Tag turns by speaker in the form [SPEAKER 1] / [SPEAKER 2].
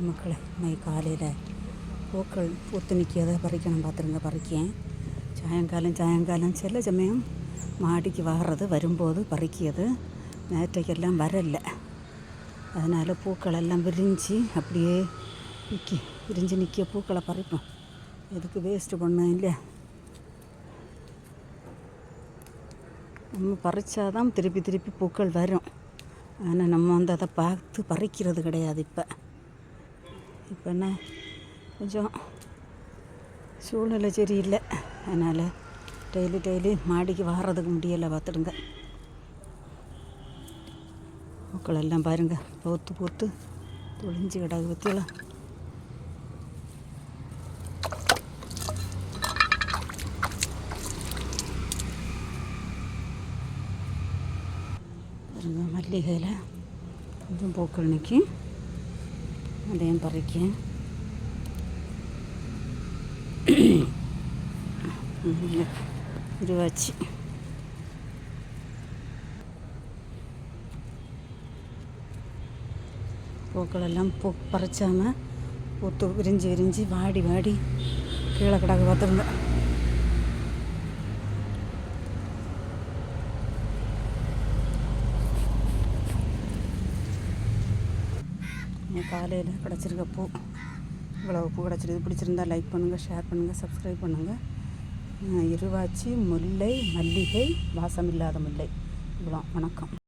[SPEAKER 1] வணக்கம் மக்களே. இன்னைக்கு காலையில் பூக்கள் பூத்து நிற்கிறத பறிக்கணும் பார்த்துருங்க பறிக்கேன். சாயங்காலம் சாயங்காலம் சில சமயம் மாடிக்கு வர்றது வரும்போது பறிக்கிறது நேற்றைக்கெல்லாம் வரல. அதனால் பூக்களெல்லாம் விரிஞ்சு அப்படியே நிற்க விரிஞ்சு நிற்க பூக்களை பறிப்போம். எதுக்கு வேஸ்ட்டு பண்ணோம் இல்லையா? நம்ம பறித்தாதான் திருப்பி திருப்பி பூக்கள் வரும். ஆனால் நம்ம வந்து அதை பார்த்து பறிக்கிறது கிடையாது இப்போ. இப்போ என்ன? கொஞ்சம் சூழ்நிலை சரியில்லை. அதனால் டெய்லி டெய்லி மாடிக்கு வாரதுக்கு முடியலை பார்த்துடுங்க. பூக்களெல்லாம் பாருங்க. பூத்து பூத்து தொழிஞ்சு கிடாது பற்றியெல்லாம் பாருங்க மல்லிகையில் கொஞ்சம் பூக்கள் நிற்கும் அதையும் பறிக்கேன் இருவாச்சு பூக்களெல்லாம் பூ பறிச்சாமல் பூத்து விரிஞ்சு விரிஞ்சு வாடி வாடி கீழே கிடக்கு இன்னும் காலையில் கிடச்சிருக்க பூ இவ்வளோ பூ கிடச்சிருக்கு. பிடிச்சிருந்தா லைக் பண்ணுங்கள் ஷேர் பண்ணுங்கள் சப்ஸ்கிரைப் பண்ணுங்கள் இருவாச்சி முல்லை மல்லிகை வாசமில்லாத முல்லை. இவ்வளோ வணக்கம்.